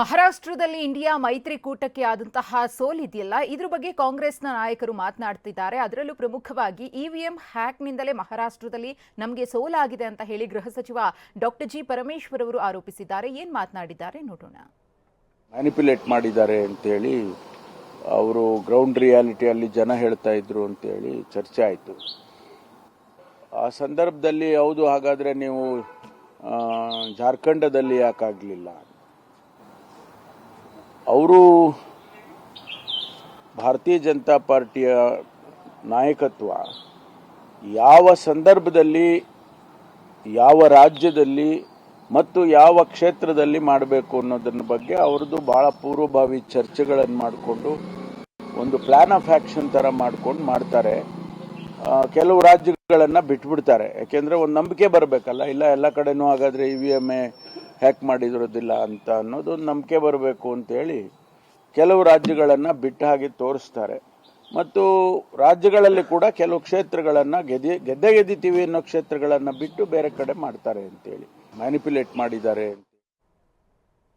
ಮಹಾರಾಷ್ಟ್ರದಲ್ಲಿ ಇಂಡಿಯಾ ಮೈತ್ರಿಕೂಟಕ್ಕೆ ಆದಂತಹ ಸೋಲಿದೆಯಲ್ಲ ಇದ್ರ ಬಗ್ಗೆ ಕಾಂಗ್ರೆಸ್ನ ನಾಯಕರು ಮಾತನಾಡ್ತಿದ್ದಾರೆ. ಅದರಲ್ಲೂ ಪ್ರಮುಖವಾಗಿ ಇವಿಎಂ ಹ್ಯಾಕ್ನಿಂದಲೇ ಮಹಾರಾಷ್ಟ್ರದಲ್ಲಿ ನಮಗೆ ಸೋಲಾಗಿದೆ ಅಂತ ಹೇಳಿ ಗೃಹ ಸಚಿವ ಡಾಕ್ಟರ್ ಜಿ ಪರಮೇಶ್ವರ್ ಅವರು ಆರೋಪಿಸಿದ್ದಾರೆ. ಏನ್ ಮಾತನಾಡಿದ್ದಾರೆ ನೋಡೋಣ. ಮ್ಯಾನಿಪ್ಯುಲೇಟ್ ಮಾಡಿದ್ದಾರೆ ಅಂತೇಳಿ ಅವರು ಗ್ರೌಂಡ್ ರಿಯಾಲಿಟಿಯಲ್ಲಿ ಜನ ಹೇಳ್ತಾ ಇದ್ರು ಅಂತೇಳಿ ಚರ್ಚೆ ಆಯಿತು. ಆ ಸಂದರ್ಭದಲ್ಲಿ ಹೌದು, ಹಾಗಾದರೆ ನೀವು ಜಾರ್ಖಂಡದಲ್ಲಿ ಯಾಕಾಗಲಿಲ್ಲ? ಅವರು ಭಾರತೀಯ ಜನತಾ ಪಾರ್ಟಿಯ ನಾಯಕತ್ವ ಯಾವ ಸಂದರ್ಭದಲ್ಲಿ, ಯಾವ ರಾಜ್ಯದಲ್ಲಿ ಮತ್ತು ಯಾವ ಕ್ಷೇತ್ರದಲ್ಲಿ ಮಾಡಬೇಕು ಅನ್ನೋದನ್ನ ಬಗ್ಗೆ ಅವ್ರದ್ದು ಭಾಳ ಪೂರ್ವಭಾವಿ ಚರ್ಚೆಗಳನ್ನು ಮಾಡಿಕೊಂಡು, ಒಂದು ಪ್ಲಾನ್ ಆಫ್ ಆ್ಯಕ್ಷನ್ ಥರ ಮಾಡ್ಕೊಂಡು ಮಾಡ್ತಾರೆ. ಕೆಲವು ರಾಜ್ಯಗಳನ್ನು ಬಿಟ್ಬಿಡ್ತಾರೆ. ಯಾಕೆಂದರೆ ಒಂದು ನಂಬಿಕೆ ಬರಬೇಕಲ್ಲ. ಇಲ್ಲ, ಎಲ್ಲ ಕಡೆನೂ ಹಾಗಾದರೆ ಇ ವಿ ಎಂ ಎ ಹ್ಯಾಕ್ ಮಾಡಿದಿರೋದಿಲ್ಲ ಅಂತ ಅನ್ನೋದು ನಂಬಿಕೆ ಬರಬೇಕು ಅಂತೇಳಿ ಕೆಲವು ರಾಜ್ಯಗಳನ್ನು ಬಿಟ್ಟ ಹಾಗೆ ತೋರಿಸ್ತಾರೆ. ಮತ್ತು ರಾಜ್ಯಗಳಲ್ಲಿ ಕೂಡ ಕೆಲವು ಕ್ಷೇತ್ರಗಳನ್ನು ಗೆದ್ದೆ ಗೆದ್ದೆ ಗೆದ್ದಿತೀವಿ ಅನ್ನೋ ಕ್ಷೇತ್ರಗಳನ್ನು ಬಿಟ್ಟು ಬೇರೆ ಕಡೆ ಮಾಡ್ತಾರೆ ಅಂತೇಳಿ. ಮ್ಯಾನಿಪ್ಯುಲೇಟ್ ಮಾಡಿದ್ದಾರೆ.